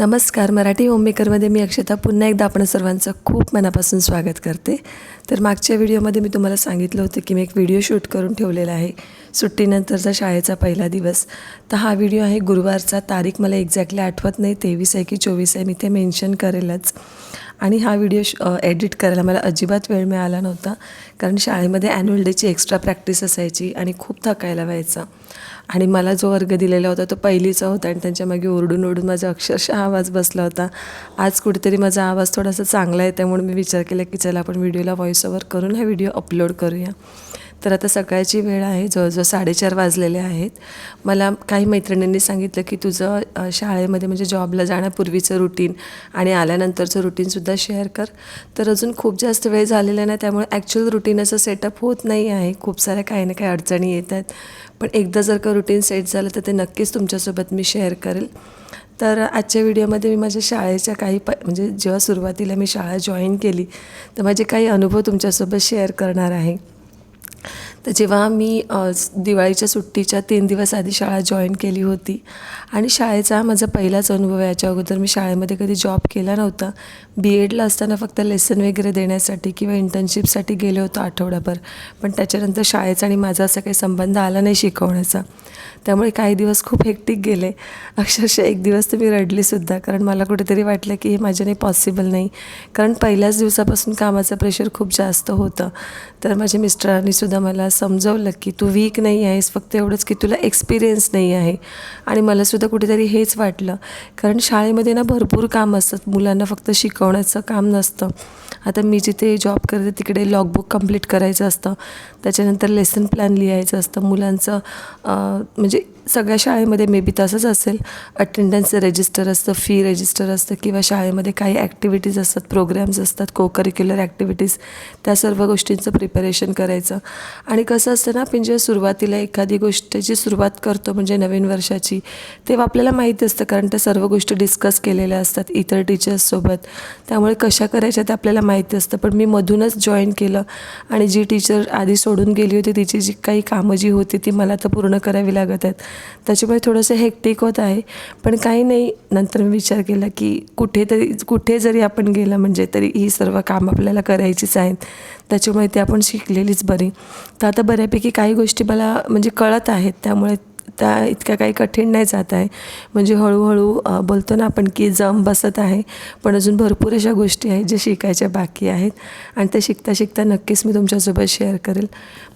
नमस्कार मराठी होममेकरमध्ये मी अक्षता. पुन्हा एकदा आपण सर्वांचं खूप मनापासून स्वागत करते. तर मागच्या व्हिडिओमध्ये मी तुम्हाला सांगितलं होतं की मी एक व्हिडिओ शूट करून ठेवलेला आहे सुट्टीनंतरचा शाळेचा पहिला दिवस. तर हा व्हिडिओ आहे गुरुवारचा. तारीख मला एक्झॅक्टली आठवत नाही. तेवीस आहे की चोवीस आहे मी ते मेन्शन करेलच. आणि हा व्हिडिओ श एडिट करायला मला अजिबात वेळ मिळाला नव्हता. कारण शाळेमध्ये ॲन्युअल डेची एक्स्ट्रा प्रॅक्टिस असायची आणि खूप थकायला व्हायचं. आणि मला जो वर्ग दिलेला होता तो पहिलीचा होता आणि त्यांच्या मागे ओरडून ओरडून माझा अक्षरशः आवाज बसला होता. आज कुठेतरी माझा आवाज थोडासा चांगला आहे त्यामुळे मी विचार केला की चला आपण व्हिडिओला व्हॉइस ओव्हर करून हा व्हिडिओ अपलोड करूया. तर आता सकाळची वेळ आहे जवळजवळ साडेचार वाजलेले आहेत. मला काही मैत्रिणींनी सांगितलं की तुझं शाळेमध्ये म्हणजे जॉबला जाण्यापूर्वीचं रुटीन आणि आल्यानंतरचं रुटीनसुद्धा शेअर कर. तर अजून खूप जास्त वेळ झालेला नाही त्यामुळे ॲक्च्युअल रुटीन असं सेटअप होत नाही आहे. खूप साऱ्या काही ना काही अडचणी येत आहेत. पण एकदा जर का रुटीन सेट झालं तर ते नक्कीच तुमच्यासोबत मी शेअर करेल. तर आजच्या व्हिडिओमध्ये मी माझ्या शाळेच्या काही प म्हणजे जेव्हा सुरुवातीला मी शाळा जॉईन केली तर माझे काही अनुभव तुमच्यासोबत शेअर करणार आहे. तर जेव्हा मी दिवाळीच्या सुट्टीच्या तीन दिवस आधी शाळा जॉईन केली होती आणि शाळेचा हा माझा पहिलाच अनुभव आहे याच्या अगोदर मी शाळेमध्ये कधी जॉब केला नव्हता. बी एडला असताना फक्त लेसन वगैरे देण्यासाठी किंवा इंटर्नशिपसाठी गेले होतो आठवडाभर. पण त्याच्यानंतर शाळेचा आणि माझा असा काही संबंध आला नाही शिकवण्याचा. त्यामुळे काही दिवस खूप हेक्टिक गेले. अक्षरशः एक दिवस तर मी रडलीसुद्धा कारण मला कुठेतरी वाटलं की हे माझ्याने पॉसिबल नाही. कारण पहिल्याच दिवसापासून कामाचं प्रेशर खूप जास्त होतं. तर माझ्या मिस्टरांनीसुद्धा मला समजवलं की तू वीक नाही आहेस फक्त एवढंच की तुला एक्सपिरियन्स नाही आहे. आणि मलासुद्धा कुठेतरी हेच वाटलं. कारण शाळेमध्ये ना भरपूर काम असतात मुलांना फक्त शिकवण्याचं काम नसतं. आता मी जिथे जॉब करते तिकडे लॉगबुक कंप्लीट करायचं असतं. त्याच्यानंतर लेसन प्लॅन लिहायचं असतं. मुलांचं म्हणजे सगळ्या शाळेमध्ये मे बी तसंच असेल. अटेंडन्सचं रजिस्टर असतं फी रजिस्टर असतं किंवा शाळेमध्ये काही ॲक्टिव्हिटीज असतात प्रोग्राम्स असतात को करिक्युलर ॲक्टिव्हिटीज त्या सर्व गोष्टींचं प्रिपरेशन करायचं. आणि कसं असतं ना आपण जेव्हा सुरुवातीला एखादी गोष्टीची सुरुवात करतो म्हणजे नवीन वर्षाची तेव्हा आपल्याला माहिती असतं कारण त्या सर्व गोष्टी डिस्कस केलेल्या असतात इतर टीचर्ससोबत त्यामुळे कशा करायच्या ते आपल्याला माहिती असतं. पण मी मधूनच जॉईन केलं आणि जी टीचर आधी सोडून गेली होती तिची जी काही कामं जी होती ती मला तर पूर्ण करावी लागत आहेत. त्याच्यामुळे थोडंसं हेक्टिक होत आहे. पण काही नाही नंतर मी विचार केला की कुठेतरी कुठे जरी आपण गेलं म्हणजे तरी ही सर्व कामं आपल्याला करायचीच आहेत. त्याच्यामुळे ते आपण शिकलेलीच बरी. तर आता बऱ्यापैकी काही गोष्टी मला म्हणजे कळत आहेत त्यामुळे त्या इतक्या काही कठीण नाही जात आहे. म्हणजे हळूहळू बोलतो ना आपण की जम बसत आहे पण अजून भरपूर अशा गोष्टी आहेत ज्या शिकायच्या बाकी आहेत. आणि त्या शिकता शिकता नक्कीच मी तुमच्यासोबत शेअर करेल.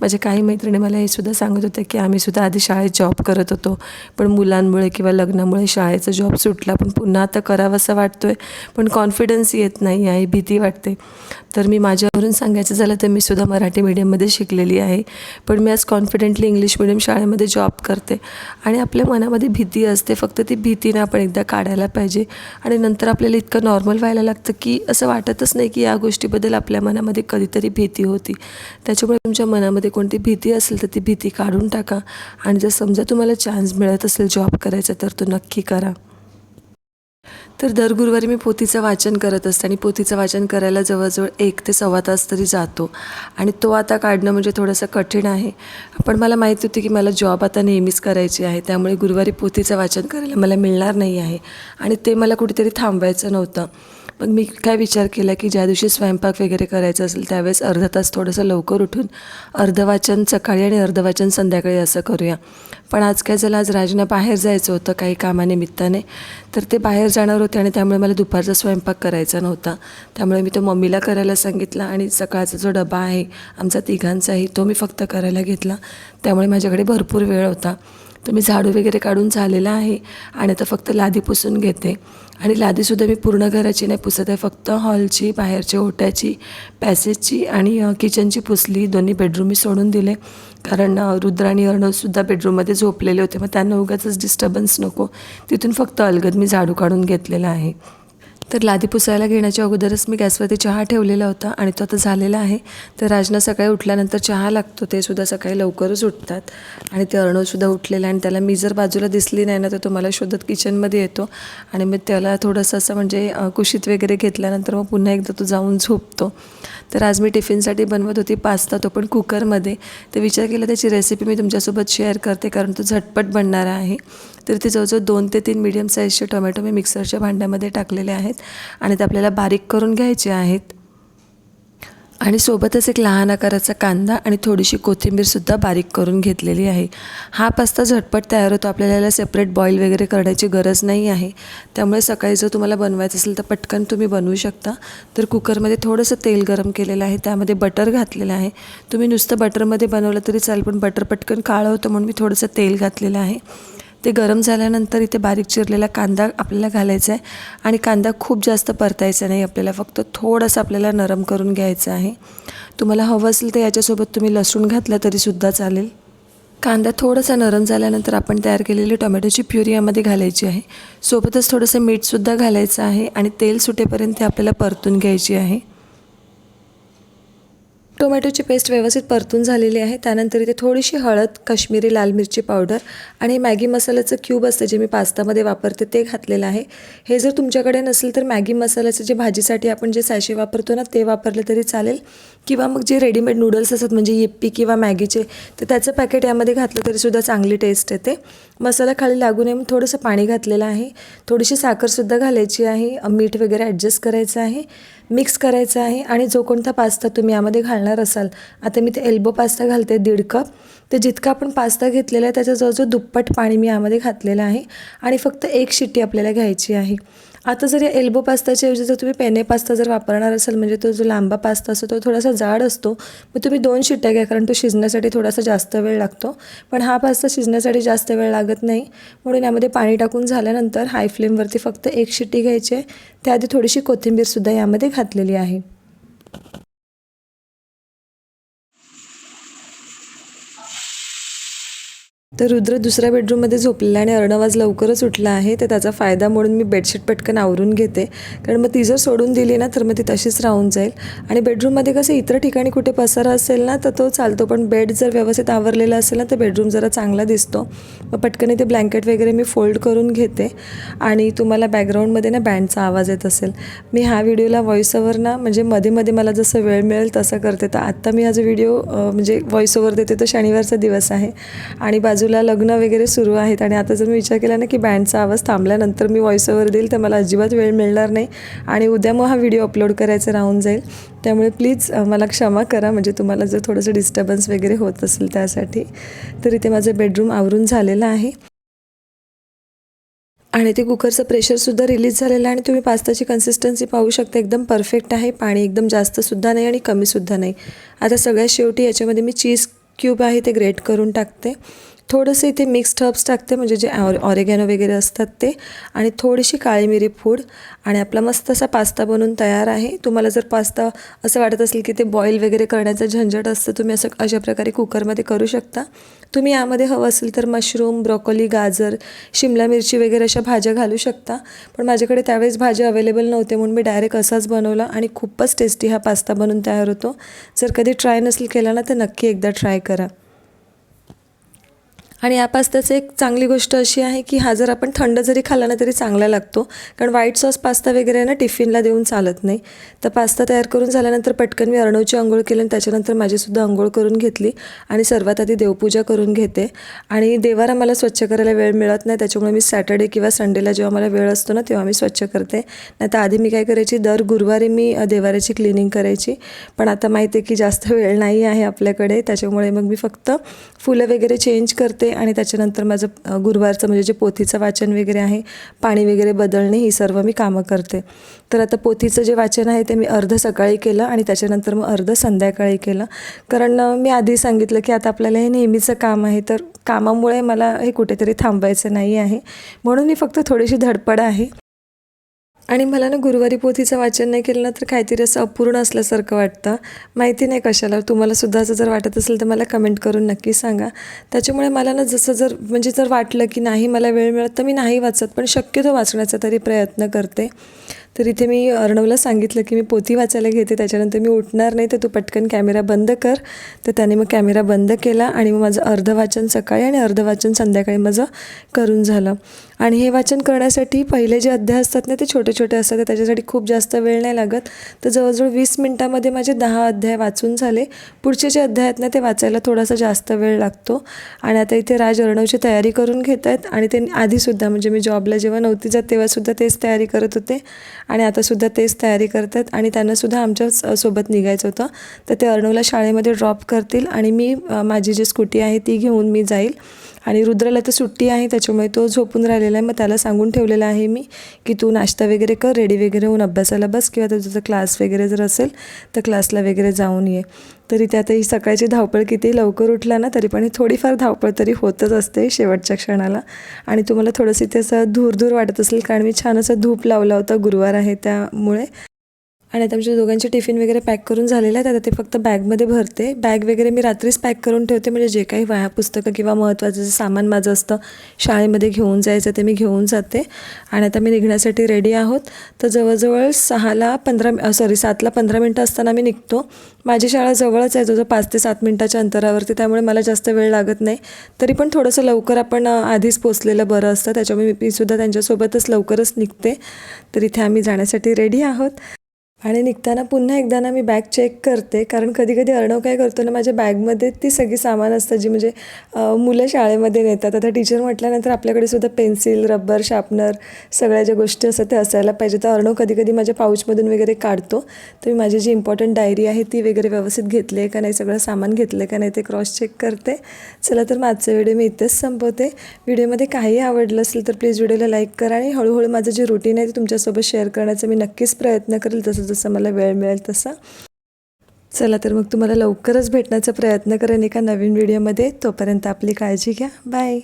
माझ्या काही मैत्रिणी मला हे सुद्धा सांगत होत्या की आम्ही सुद्धा आधी शाळेत जॉब करत होतो पण मुलांमुळे किंवा लग्नामुळे शाळेचा जॉब सुटला पण पुन्हा आता करावंसं वाटतो आहे पण कॉन्फिडन्स येत नाही आहे भीती वाटते. तर मी माझ्यावरून सांगायचं झालं तर मी सुद्धा मराठी मीडियममध्ये शिकलेली आहे पण मी आज कॉन्फिडेंटली इंग्लिश मिडियम शाळेमध्ये जॉब करते. आणि आपल्या मनामध्ये भीती असते फक्त ती भीतीनं आपण एकदा काढायला पाहिजे. आणि नंतर आपल्याला इतकं नॉर्मल व्हायला लागतं की असं वाटतच नाही की या गोष्टीबद्दल आपल्या मनामध्ये कधीतरी भीती होती. त्याच्यामुळे तुमच्या मनामध्ये कोणती भीती असेल तर ती भीती काढून टाका. आणि जर समजा तुम्हाला चान्स मिळत असेल जॉब करायचा तर तो नक्की करा. तर दर गुरुवारी मी पोथीचं वाचन करत असते आणि पोथीचं वाचन करायला जवळजवळ एक ते सव्वा तास तरी जातो. आणि तो आता काढणं म्हणजे थोडंसं कठीण आहे. पण मला माहीत होती की मला जॉब आता नेहमीच करायची आहे. त्यामुळे गुरुवारी पोथीचं वाचन करायला मला मिळणार नाही आहे. आणि ते मला कुठेतरी थांबवायचं नव्हतं. मग मी काय विचार केला की ज्या दिवशी स्वयंपाक वगैरे करायचं असेल त्यावेळेस अर्धा तास थोडंसं लवकर उठून अर्धवाचन सकाळी आणि अर्धवाचन संध्याकाळी असं करूया. पण आज काय झालं आज राजना बाहेर जायचं होतं काही कामानिमित्ताने. तर ते बाहेर जाणार होते आणि त्यामुळे मला दुपारचा स्वयंपाक करायचा नव्हता. त्यामुळे मी तो मम्मीला करायला सांगितला आणि सकाळचा जो डबा आहे आमचा तिघांचाही तो मी फक्त करायला घेतला. त्यामुळे माझ्याकडे भरपूर वेळ होता. तर मी झाडू वगैरे काढून झालेला आहे आणि आता फक्त लादी पुसून घेते. आणि लादीसुद्धा मी पूर्ण घराची नाही पुसत आहे फक्त हॉलची बाहेरच्या ओट्याची पॅसेजची आणि किचनची पुसली. दोन्ही बेडरूम मी सोडून दिले. कारण रुद्र आणि अर्णवसुद्धा बेडरूममध्ये झोपलेले होते. मग त्यांना उगाचच डिस्टर्बन्स नको. तिथून फक्त अलगद मी झाडू काढून घेतलेला आहे. तर लादी पुसायला घेण्याच्या अगोदरच मी गॅसवरती चहा ठेवलेला होता आणि तो आता झालेला आहे. तर राजना सकाळी उठल्यानंतर चहा लागतो ते सुद्धा सकाळी लवकरच उठतात. आणि ते अर्णवसुद्धा उठलेलं आहे आणि त्याला मी जर बाजूला दिसली नाही ना तर तो मला शोधत किचनमध्ये येतो. आणि मग त्याला थोडंसं असं म्हणजे कुशीत वगैरे घेतल्यानंतर मग पुन्हा एकदा तो जाऊन झोपतो. तर आज मी टिफिनसाठी बनवत होती पास्ता तो पण कुकरमध्ये. तर विचार केला त्याची रेसिपी मी तुमच्यासोबत शेअर करते कारण तो झटपट बनणारा आहे. तर ते जवळजवळ दोन ते तीन मीडियम साईजचे टोमॅटो मी मिक्सरच्या भांड्यामध्ये टाकलेले आहेत. आणि ते आपल्याला बारीक करून घ्यायचे आहेत. आणि सोबतच एक लहान आकाराचा कांदा आणि थोडीशी कोथिंबीरसुद्धा बारीक करून घेतलेली आहे. हा पास्ता झटपट तयार होतो. आपल्याला याला सेपरेट बॉईल वगैरे करण्याची गरज नाही आहे. त्यामुळे सकाळी जर तुम्हाला बनवायचं असेल तर पटकन तुम्ही बनवू शकता. तर कुकरमध्ये थोडंसं तेल गरम केलेलं आहे. त्यामध्ये बटर घातलेलं आहे. तुम्ही नुसतं बटरमध्ये बनवलं तरी चालेल पण बटर पटकन काळं होतं म्हणून मी थोडंसं तेल घातलेलं आहे. ते गरम झाल्यानंतर इथे बारीक चिरलेला कांदा आपल्याला घालायचा आहे आणि कांदा खूप जास्त परतायचा नाही आपल्याला फक्त थोडंसं आपल्याला नरम करून घ्यायचं आहे. तुम्हाला हवं असेल तर याच्यासोबत तुम्ही लसूण घातलं तरीसुद्धा चालेल. कांदा थोडासा नरम झाल्यानंतर आपण तयार केलेली टोमॅटोची प्युरी यामध्ये घालायची आहे. सोबतच थोडंसं मीठसुद्धा घालायचं आहे आणि तेल सुटेपर्यंत ते आपल्याला परतून घ्यायची आहे. टोमॅटोची पेस्ट व्यवस्थित परतून झालेली आहे. त्यानंतर इथे थोडीशी हळद काश्मीरी लाल मिरची पावडर आणि मॅगी मसाल्याचं क्यूब असतं जे मी पास्तामध्ये वापरते ते घातलेलं आहे. हे जर तुमच्याकडे नसेल तर मॅगी मसाल्याचं जे भाजीसाठी आपण जे सॅशे वापरतो ना ते वापरलं तरी चालेल. किंवा मग जे रेडीमेड नूडल्स असतात म्हणजे यिप्पी किंवा मॅगीचे तर त्याचं पॅकेट यामध्ये घातलं तरीसुद्धा चांगली टेस्ट येते. मसाला खाली लागू नये म्हणून थोडंसं पाणी घातलेलं आहे. थोडीशी साखरसुद्धा घालायची आहे. मीठ वगैरे ॲडजस्ट करायचं आहे. मिक्स करायचं आहे. आणि जो कोणता पास्ता तुम्ही यामध्ये घालणार असाल. आता मी ते एल्बो पास्ता घालते दीड कप तर जितका आपण पास्ता घेतलेला आहे त्याच्या जवळजवळ दुप्पट पाणी मी यामध्ये घातलेलं आहे. आणि फक्त एक शिट्टी आपल्याला घ्यायची आहे. आता जर या एल्बो पास्ताच्या ऐवजी जर तुम्ही पेने पास्ता जर वापरणार असाल म्हणजे तो जो लांबा पास्ता असतो तो थोडासा जाड असतो मग तुम्ही दोन शिट्ट्या घ्या कारण तो शिजण्यासाठी थोडासा जास्त वेळ लागतो. पण हा पास्ता शिजण्यासाठी जास्त वेळ लागत नाही. म्हणून यामध्ये पाणी टाकून झाल्यानंतर हाय फ्लेमवरती फक्त एक शिट्टी घ्यायची आहे. त्याआधी थोडीशी कोथिंबीरसुद्धा यामध्ये घातलेली आहे. तर रुद्र दुसऱ्या बेडरूममध्ये झोपलेला आणि अर्णवाज लवकरच उठला आहे तर त्याचा फायदा म्हणून मी बेडशीट पटकन आवरून घेते. कारण मग ती जर सोडून दिली ना तर मग ती तशीच राहून जाईल. आणि बेडरूममध्ये कसं इतर ठिकाणी कुठे पसारा असेल ना तर तो चालतो. पण बेड जर व्यवस्थित आवरलेला असेल ना तर बेडरूम जरा चांगला दिसतो. मग पटकन इथे ब्लँकेट वगैरे मी फोल्ड करून घेते. आणि तुम्हाला बॅकग्राऊंडमध्ये ना बँडचा आवाज येत असेल. मी हा व्हिडिओला व्हॉइस ओव्हर ना म्हणजे मध्ये मध्ये मला जसं वेळ मिळेल तसं करते. तर आत्ता मी हा जो व्हिडिओ म्हणजे व्हॉइस ओव्हर देते तो शनिवारचा दिवस आहे. आणि बाजू बाजूला लग्न वगैरे सुरू आहेत आणि आता जर मी विचार केला ना की बँडचा आवाज थांबल्यानंतर मी व्हॉइस ओव्हर देईल तर मला अजिबात वेळ मिळणार नाही. आणि उद्या मग हा व्हिडिओ अपलोड करायचा राहून जाईल. त्यामुळे प्लीज मला क्षमा करा. म्हणजे तुम्हाला जर थोडंसं डिस्टर्बन्स वगैरे होत असेल त्यासाठी तर इथे माझं बेडरूम आवरून झालेलं आहे. आणि ते कुकरचं प्रेशरसुद्धा रिलीज झालेलं आहे आणि तुम्ही पास्ताची कन्सिस्टन्सी पाहू शकता. एकदम परफेक्ट आहे. पाणी एकदम जास्तसुद्धा नाही आणि कमीसुद्धा नाही. आता सगळ्यात शेवटी याच्यामध्ये मी चीज क्यूब आहे ते ग्रेट करून टाकते. थोडंसं इथे मिक्स्ड हर्ब्स टाकते म्हणजे जे ऑर ऑरेगॅनो वगैरे असतात ते. आणि थोडीशी काळी मिरी फूड आणि आपला मस्त असा पास्ता बनून तयार आहे. तुम्हाला जर पास्ता असं वाटत असेल की ते बॉईल वगैरे करण्याचं झंझट असतं तुम्ही असं अशा प्रकारे कुकरमध्ये करू शकता. तुम्ही यामध्ये हवं असेल तर मशरूम ब्रॉकोली गाजर शिमला मिरची वगैरे अशा भाज्या घालू शकता. पण माझ्याकडे त्यावेळेस भाज्या अवेलेबल नव्हते म्हणून मी डायरेक्ट असाच बनवला आणि खूपच टेस्टी हा पास्ता बनून तयार होतो. जर कधी ट्राय नसेल केला ना तर नक्की एकदा ट्राय करा. आणि या पास्त्याचं एक चांगली गोष्ट अशी आहे की हा जर आपण थंड जरी खाल्ला ना तरी चांगला लागतो. कारण व्हाईट सॉस पास्ता वगैरे आहे ना टिफिनला देऊन चालत नाही. तर पास्ता तयार करून झाल्यानंतर पटकन मी अर्णवची आंघोळ केली आणि त्याच्यानंतर माझीसुद्धा आंघोळ करून घेतली. आणि सर्वात आधी देवपूजा करून घेते. आणि देवारा मला स्वच्छ करायला वेळ मिळत नाही त्याच्यामुळे मी सॅटर्डे किंवा संडेला जेव्हा मला वेळ असतो ना तेव्हा मी स्वच्छ करते. नाही तर आधी मी काय करायची दर गुरुवारी मी देवाऱ्याची क्लिनिंग करायची. पण आता माहिती आहे की जास्त वेळ नाही आहे आपल्याकडे त्याच्यामुळे मग मी फक्त फुलं वगैरे चेंज करते आणि त्याच्यानंतर माझं गुरुवारचं म्हणजे जे पोथीचं वाचन वगैरे आहे पाणी वगैरे बदलणे ही सर्व मी कामं करते. तर आता पोथीचं जे वाचन आहे ते मी अर्ध सकाळी केलं आणि त्याच्यानंतर मग अर्ध संध्याकाळी केलं. कारण मी आधी सांगितलं की आता आपल्याला हे नेहमीचं काम आहे तर कामामुळे मला हे कुठेतरी थांबायचं नाही आहे. म्हणून मी फक्त थोडीशी धडपड आहे. आणि मला ना गुरुवारी पोथीचं वाचन नाही केलं ना तर काहीतरी असं अपूर्ण असल्यासारखं वाटतं. माहिती नाही कशाला. तुम्हाला सुद्धा असं जर वाटत असेल तर मला कमेंट करून नक्की सांगा. त्याच्यामुळे मला ना जसं जर म्हणजे जर वाटलं की नाही मला वेळ मिळत तर मी नाही वाचत पण शक्यतो वाचण्याचा तरी प्रयत्न करते. तर इथे मी अर्णवला सांगितलं की मी पोथी वाचायला घेते त्याच्यानंतर मी उठणार नाही तर तू पटकन कॅमेरा बंद कर. तर त्याने मग कॅमेरा बंद केला आणि मग माझं अर्ध वाचन सकाळी आणि अर्ध वाचन संध्याकाळी माझं करून झालं. आणि हे वाचन करण्यासाठी पहिले जे अध्याय असतात ना ते छोटे छोटे असतात त्याच्यासाठी खूप जास्त वेळ नाही लागत. तर जवळजवळ वीस मिनटामध्ये माझे दहा अध्याय वाचून झाले. पुढचे जे अध्याय आहेत ना ते वाचायला थोडासा जास्त वेळ लागतो. आणि आता इथे राज अर्णवची तयारी करून घेत आहेत आणि ते आधीसुद्धा म्हणजे मी जॉबला जेव्हा नव्हती जात तेव्हासुद्धा तेच तयारी करत होते. आणि आतासुद्धा तेच तयारी करत आहेत आणि त्यांनासुद्धा आमच्याच सोबत निघायचं होतं. तर ते अर्णवला शाळेमध्ये ड्रॉप करतील आणि मी माझी जी स्कूटी आहे ती घेऊन मी जाईल. आणि रुद्राला तर सुट्टी आहे त्याच्यामुळे तो झोपून राहिलेला आहे. मग त्याला सांगून ठेवलेलं आहे मी की तू नाश्ता वगैरे कर रेडी वगैरे होऊन अभ्यासाला बस किंवा तर क्लास वगैरे जर असेल तर क्लासला वगैरे जाऊन ये. तरी त्यात ही सकाळची धावपळ किती लवकर उठला ना तरी पण ही थोडीफार धावपळ तरी होतच असते शेवटच्या क्षणाला. आणि तुम्हाला थोडंसं इथे असं धूर धूर वाटत असेल कारण मी छान असं धूप लावला होता गुरुवार आहे त्यामुळे. आणि आता आमच्या दोघांचे टिफिन वगैरे पॅक करून झालेलं आहे आता ते फक्त बॅगमध्ये भरते. बॅग वगैरे मी रात्रीच पॅक करून ठेवते. म्हणजे जे काही वह्या पुस्तकं किंवा महत्त्वाचं जे सामान माझं असतं शाळेमध्ये घेऊन जायचं ते मी घेऊन जाते. आणि आता मी निघण्यासाठी रेडी आहोत. तर जवळजवळ सहाला पंधरा सॉरी सातला पंधरा मिनटं असताना मी निघतो. माझी शाळा जवळच आहे. जवळ पाच ते सात मिनटाच्या अंतरावरती. त्यामुळे मला जास्त वेळ लागत नाही. तरी पण थोडंसं लवकर आपण आधीच पोचलेलं बरं असतं. त्याच्यामुळे मी सुद्धा त्यांच्यासोबतच लवकरच निघते. तर इथे आम्ही जाण्यासाठी रेडी आहोत. आणि निघताना पुन्हा एकदा ना मी बॅग चेक करते. कारण कधी कधी अर्णव काय करतो ना माझ्या बॅगमध्ये ती सगळी सामान असतं जी म्हणजे मुलं शाळेमध्ये नेतात. आता टीचर म्हटल्यानंतर आपल्याकडे सुद्धा पेन्सिल रबर शार्पनर सगळ्या ज्या गोष्टी असतात त्या असायला पाहिजे तर अर्णव कधी कधी माझ्या पाऊचमधून वगैरे काढतो. तर मी माझी जी इम्पॉर्टंट डायरी आहे ती वगैरे व्यवस्थित घेतली आहे का नाही सगळं सामान घेतलं आहे का नाही ते क्रॉस चेक करते. चला तर माझा व्हिडिओ मी इथेच संपवते. व्हिडिओमध्ये काही आवडलं असेल तर प्लीज व्हिडिओला लाईक करा आणि हळूहळू माझं जे रुटीन आहे ते तुमच्यासोबत शेअर करण्याचा मी नक्कीच प्रयत्न करेल. तसं जसं मला वेळ मिळेल तसा. चला तर मग तुम्हाला लवकरच भेटण्याचा प्रयत्न करेन एका नवीन व्हिडिओमध्ये. तोपर्यंत आपली काळजी घ्या. बाय